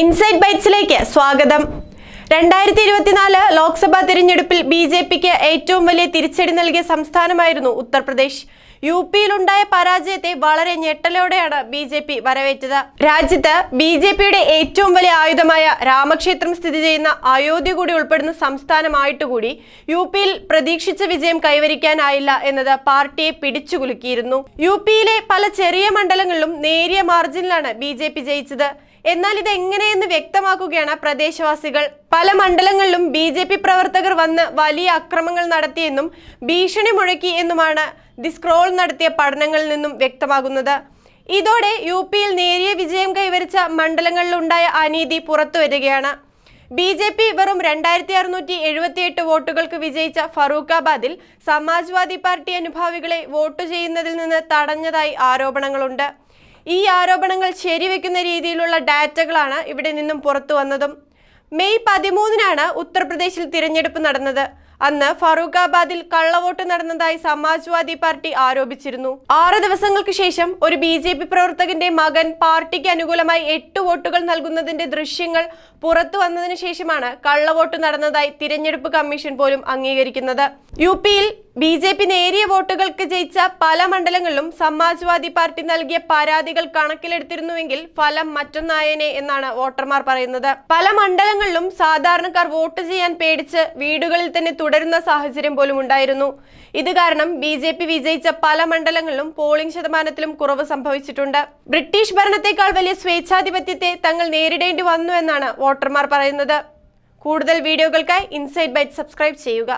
Inside ബൈറ്റ്സിലേക്ക് സ്വാഗതം. രണ്ടായിരത്തി ഇരുപത്തിനാല് ലോക്സഭാ തിരഞ്ഞെടുപ്പിൽ ബി ജെ പിക്ക് ഏറ്റവും വലിയ തിരിച്ചടി നൽകിയ സംസ്ഥാനമായിരുന്നു ഉത്തർപ്രദേശ്. യു പിയിലുണ്ടായ പരാജയത്തെ വളരെ ഞെട്ടലോടെയാണ് ബി ജെ പി വരവേറ്റത്. രാജ്യത്ത് ബി ജെ പിയുടെ ഏറ്റവും വലിയ ആയുധമായ രാമക്ഷേത്രം സ്ഥിതി ചെയ്യുന്ന അയോധ്യ കൂടി ഉൾപ്പെടുന്ന സംസ്ഥാനമായിട്ടുകൂടി യു പിയിൽ പ്രതീക്ഷിച്ച വിജയം കൈവരിക്കാനായില്ല എന്നത് പാർട്ടിയെ പിടിച്ചുകുലുക്കിയിരുന്നു. യു പിയിലെ പല ചെറിയ മണ്ഡലങ്ങളിലും നേരിയ മാർജിനിലാണ് ബി ജയിച്ചത്. എന്നാൽ ഇത് എങ്ങനെയെന്ന് വ്യക്തമാക്കുകയാണ് പ്രദേശവാസികൾ. പല മണ്ഡലങ്ങളിലും ബി ജെ പി പ്രവർത്തകർ വന്ന് വലിയ അക്രമങ്ങൾ നടത്തിയെന്നും ഭീഷണി മുഴക്കി എന്നുമാണ് ദി സ്ക്രോൾ നടത്തിയ പഠനങ്ങളിൽ നിന്നും വ്യക്തമാകുന്നത്. ഇതോടെ യു പിയിൽ നേരിയ വിജയം കൈവരിച്ച മണ്ഡലങ്ങളിലുണ്ടായ അനീതി പുറത്തു വരികയാണ്. ബി ജെ പി വെറും രണ്ടായിരത്തി അറുന്നൂറ്റി എഴുപത്തിയെട്ട് വോട്ടുകൾക്ക് വിജയിച്ച ഫറൂഖാബാദിൽ സമാജ്വാദി പാർട്ടി അനുഭാവികളെ വോട്ട് ചെയ്യുന്നതിൽ നിന്ന് തടഞ്ഞതായി ആരോപണങ്ങളുണ്ട്. ഈ ആരോപണങ്ങൾ ശരിവെക്കുന്ന രീതിയിലുള്ള ഡാറ്റകളാണ് ഇവിടെ നിന്നും പുറത്തു വന്നതും. മെയ് പതിമൂന്നിനാണ് ഉത്തർപ്രദേശിൽ തിരഞ്ഞെടുപ്പ് നടന്നത്. അന്ന് ഫറൂഖാബാദിൽ കള്ളവോട്ട് നടന്നതായി സമാജ്വാദി പാർട്ടി ആരോപിച്ചിരുന്നു. ആറ് ദിവസങ്ങൾക്ക് ശേഷം ഒരു ബി ജെ പി പ്രവർത്തകന്റെ മകൻ പാർട്ടിക്ക് അനുകൂലമായി എട്ട് വോട്ടുകൾ നൽകുന്നതിന്റെ ദൃശ്യങ്ങൾ പുറത്തു വന്നതിന് ശേഷമാണ് കള്ളവോട്ട് നടന്നതായി തിരഞ്ഞെടുപ്പ് കമ്മീഷൻ പോലും അംഗീകരിക്കുന്നത്. യു പിയിൽ ബി ജെ പി നേരിയ വോട്ടുകൾക്ക് ജയിച്ച പല മണ്ഡലങ്ങളിലും സമാജ്വാദി പാർട്ടി നൽകിയ പരാതികൾ കണക്കിലെടുത്തിരുന്നുവെങ്കിൽ ഫലം മറ്റൊന്നായേനെ എന്നാണ് വോട്ടർമാർ പറയുന്നത്. പല മണ്ഡലങ്ങളിലും സാധാരണക്കാർ വോട്ട് ചെയ്യാൻ പേടിച്ച് വീടുകളിൽ തന്നെ തുടരുന്ന സാഹചര്യം പോലും ഉണ്ടായിരുന്നു. ഇത് കാരണം ബി ജെ പി വിജയിച്ച പല മണ്ഡലങ്ങളിലും പോളിംഗ് ശതമാനത്തിലും കുറവ് സംഭവിച്ചിട്ടുണ്ട്. ബ്രിട്ടീഷ് ഭരണത്തെക്കാൾ വലിയ സ്വേച്ഛാധിപത്യത്തെ തങ്ങൾ നേരിടേണ്ടി വന്നു എന്നാണ് വോട്ടർമാർ പറയുന്നത്. കൂടുതൽ വീഡിയോകൾക്കായി ഇൻസൈഡ് ബൈറ്റ് സബ്സ്ക്രൈബ് ചെയ്യുക.